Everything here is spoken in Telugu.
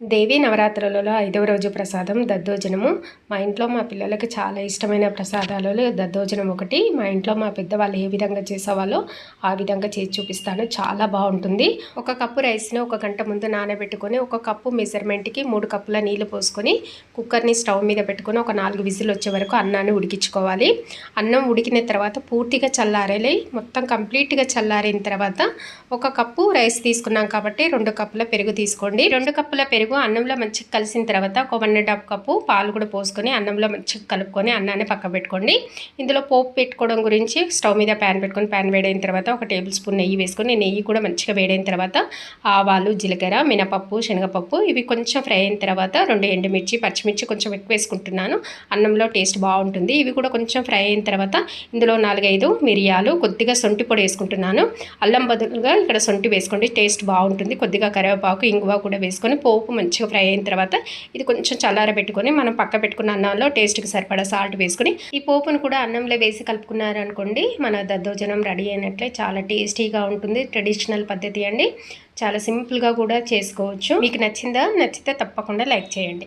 దేవీ నవరాత్రులలో ఐదవ రోజు ప్రసాదం దద్దోజనము. మా ఇంట్లో మా పిల్లలకి చాలా ఇష్టమైన ప్రసాదాలలో దద్దోజనం ఒకటి. మా ఇంట్లో మా పెద్దవాళ్ళు ఏ విధంగా చేసేవాళ్ళో ఆ విధంగా చేసి చూపిస్తాను. చాలా బాగుంటుంది. ఒక కప్పు రైస్ని ఒక గంట ముందు నానబెట్టుకొని ఒక కప్పు మెజర్మెంట్కి మూడు కప్పుల నీళ్ళు పోసుకొని కుక్కర్ని స్టవ్ మీద పెట్టుకొని ఒక నాలుగు విజిల్ వచ్చే వరకు అన్నాన్ని ఉడికించుకోవాలి. అన్నం ఉడికిన తర్వాత పూర్తిగా చల్లారాలి మొత్తం కంప్లీట్గా చల్లారిన తర్వాత ఒక కప్పు రైస్ తీసుకున్నాం కాబట్టి రెండు కప్పుల పెరుగు తీసుకోండి. రెండు కప్పుల పెరుగు అన్నంలో మంచిగా కలిసిన తర్వాత ఒక వన్ అండ్ హాఫ్ కప్పు పాలు కూడా పోసుకొని అన్నంలో మంచిగా కలుపుకొని అన్నాన్ని పక్క పెట్టుకోండి. ఇందులో పోపు పెట్టుకోవడం గురించి స్టవ్ మీద ప్యాన్ పెట్టుకొని ప్యాన్ వేడైన తర్వాత ఒక టేబుల్ స్పూన్ నెయ్యి వేసుకొని నెయ్యి కూడా మంచిగా వేడైన తర్వాత ఆవాలు జీలకర్ర మినపప్పు శనగపప్పు ఇవి కొంచెం ఫ్రై అయిన తర్వాత రెండు ఎండుమిర్చి పచ్చిమిర్చి కొంచెం ఎక్కువ వేసుకుంటున్నాను. అన్నంలో టేస్ట్ బాగుంటుంది. ఇవి కూడా కొంచెం ఫ్రై అయిన తర్వాత ఇందులో నాలుగైదు మిరియాలు కొద్దిగా సొంటి పొడి వేసుకుంటున్నాను. అల్లం బదులుగా ఇక్కడ సొంటి వేసుకోండి. టేస్ట్ బాగుంటుంది. కొద్దిగా కరివేపాకు ఇంగువ కూడా వేసుకొని పోపు మంచిగా ఫ్రై అయిన తర్వాత ఇది కొంచెం చల్లారబెట్టుకొని మనం పక్క పెట్టుకున్న అన్నంలో టేస్ట్కి సరిపడా సాల్ట్ వేసుకొని ఈ పోపును కూడా అన్నంలో వేసి కలుపుకున్నారనుకోండి మన దద్దోజనం రెడీ అయినట్లే చాలా టేస్టీగా ఉంటుంది ట్రెడిషనల్ పద్ధతి అండి. చాలా సింపుల్గా కూడా చేసుకోవచ్చు. మీకు నచ్చిందా? నచ్చితే తప్పకుండా లైక్ చేయండి.